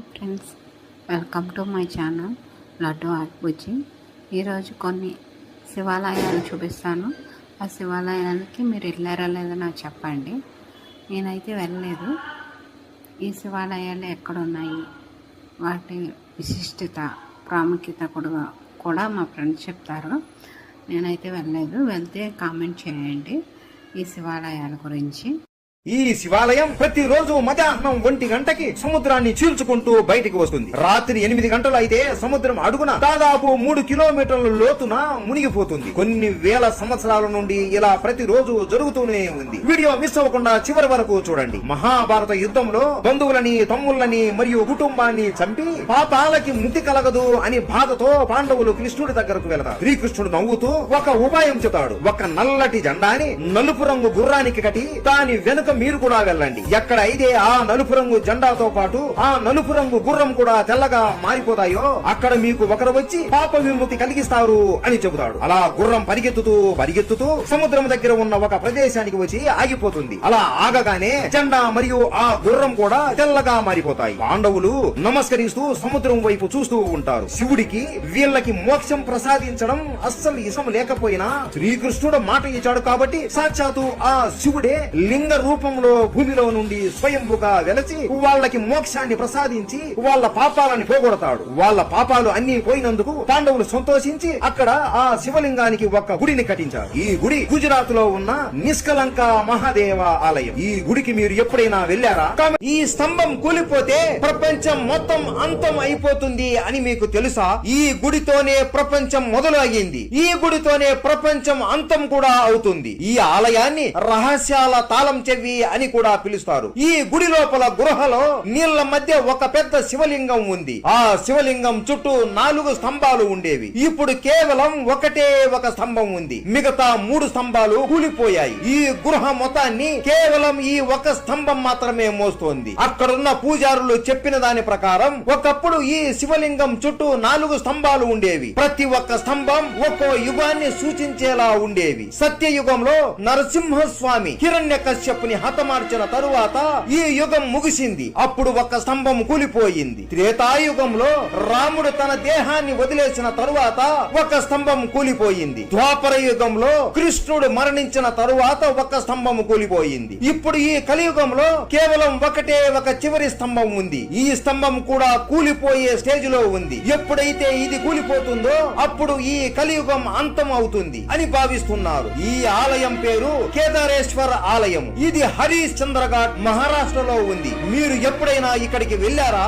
Friends welcome to my channel Laddu ఆర్బుజీ ఈరోజు కొన్ని శివాలయాలు చూపిస్తాను. ఆ శివాలయాలకి మీరు వెళ్ళారా లేదో నాకు చెప్పండి. నేనైతే వెళ్ళలేదు. ఈ శివాలయాలు ఎక్కడున్నాయి? వాటి విశిష్టత ప్రాముఖ్యత కూడా కూడా మా ఫ్రెండ్స్ చెప్తారు. నేనైతే వెళ్ళలేదు. వెళ్తే కామెంట్ చేయండి ఈ శివాలయాల గురించి. ఈ శివాలయం ప్రతిరోజు మధ్యాహ్నం ఒంటి గంటకి సముద్రాన్ని చీల్చుకుంటూ బయటికి వస్తుంది. రాత్రి ఎనిమిది గంటలు అయితే సముద్రం అడుగున దాదాపు మూడు కిలోమీటర్ల లోతున మునిగిపోతుంది. కొన్ని వేల సంవత్సరాల నుండి ఇలా ప్రతిరోజు జరుగుతూనే ఉంది. వీడియో మిస్ అవ్వకుండా చివరి వరకు చూడండి. మహాభారత యుద్ధంలో బంధువులని తమ్ముళ్ళని మరియు కుటుంబాన్ని చంపి పాపాలకి ముక్తి కలగదు అని బాధతో పాండవులు కృష్ణుడి దగ్గరకు వెళతారు. శ్రీకృష్ణుడు నవ్వుతూ ఒక ఉపాయం చెబుతాడు. ఒక నల్లటి జెండాని నలుపు రంగు గుర్రానికి కట్టి దాని వెనుక మీరు కూడా వెళ్ళండి. ఎక్కడ అయితే ఆ నలుపు రంగు జెండాతో పాటు ఆ నలుపు రంగు గుర్రం కూడా తెల్లగా మారిపోతాయో అక్కడ మీకు ఒకరు వచ్చి పాప విముక్తి కలిగిస్తారు అని చెబుతాడు. అలా గుర్రం పరిగెత్తుతూ పరిగెత్తుతూ సముద్రం దగ్గర ఉన్న ఒక ప్రదేశానికి వచ్చి ఆగిపోతుంది. అలా ఆగగానే జెండా మరియు ఆ గుర్రం కూడా తెల్లగా మారిపోతాయి. పాండవులు నమస్కరిస్తూ సముద్రం వైపు చూస్తూ ఉంటారు. శివుడికి వీళ్ళకి మోక్షం ప్రసాదించడం అస్సలు ఇష్టం లేకపోయినా శ్రీకృష్ణుడు మాట ఇచ్చాడు కాబట్టి సాక్షాత్తు ఆ శివుడే లింగ రూపంలో భూమిలో నుండి స్వయంభుగా వెలసి వాళ్ళకి మోక్షాన్ని ప్రసాదించి వాళ్ళ పాపాలని పోగొడతాడు. వాళ్ళ పాపాలు అన్ని పోయినందుకు పాండవులు సంతోషించి అక్కడ ఆ శివలింగానికి ఒక గుడిని కట్టించారు. ఈ గుడి గుజరాత్లో ఉన్న నిష్కలంక మహాదేవ ఆలయం. ఈ గుడికి మీరు ఎప్పుడైనా వెళ్ళారా? ఈ స్తంభం కూలిపోతే ప్రపంచం మొత్తం అంతం అయిపోతుంది అని మీకు తెలుసా? ఈ గుడితోనే ప్రపంచం మొదలు అయ్యింది ఈ గుడితోనే ప్రపంచం అంతం కూడా అవుతుంది. ఈ ఆలయాన్ని రహస్యాల తాళం చెవి అని కూడా పిలుస్తారు. ఈ గుడి లోపల గృహలో నీళ్ళ మధ్య ఒక పెద్ద శివలింగం ఉంది. ఆ శివలింగం చుట్టూ నాలుగు స్తంభాలు ఉండేవి. ఇప్పుడు కేవలం ఒకటే ఒక స్తంభం ఉంది. మిగతా మూడు స్తంభాలు కూలిపోయాయి. ఈ గృహ మొత్తాన్ని కేవలం ఈ ఒక స్తంభం మాత్రమే మోస్తోంది. అక్కడున్న పూజారులు చెప్పిన దాని ప్రకారం ఒకప్పుడు ఈ శివలింగం చుట్టూ నాలుగు స్తంభాలు ఉండేవి. ప్రతి ఒక్క స్తంభం ఒక్కో యుగాన్ని సూచించేలా ఉండేవి. సత్యయుగంలో నరసింహస్వామి హిరణ్య కశ్యపుని హతమార్చిన తరువాత ఈ యుగం ముగిసింది. అప్పుడు ఒక స్తంభం కూలిపోయింది. త్రేతాయుగంలో రాముడు తన దేహాన్ని వదిలేసిన తరువాత ఒక స్తంభం కూలిపోయింది. ద్వాపర యుగంలో కృష్ణుడు మరణించిన తరువాత ఒక స్తంభం కూలిపోయింది. ఇప్పుడు ఈ కలియుగంలో కేవలం ఒకటే ఒక చివరి స్తంభం ఉంది. ఈ స్తంభం కూడా కూలిపోయే స్టేజ్లో ఉంది. ఎప్పుడైతే ఇది కూలిపోతుందో అప్పుడు ఈ కలియుగం అంతం అవుతుంది అని భావిస్తున్నారు. ఈ ఆలయం పేరు కేదారేశ్వర ఆలయం. ఇది హరీష్ చంద్రఘాట్ మహారాష్ట్రలో ఉంది. మీరు ఎప్పుడైనా ఇక్కడికి వెళ్ళారా?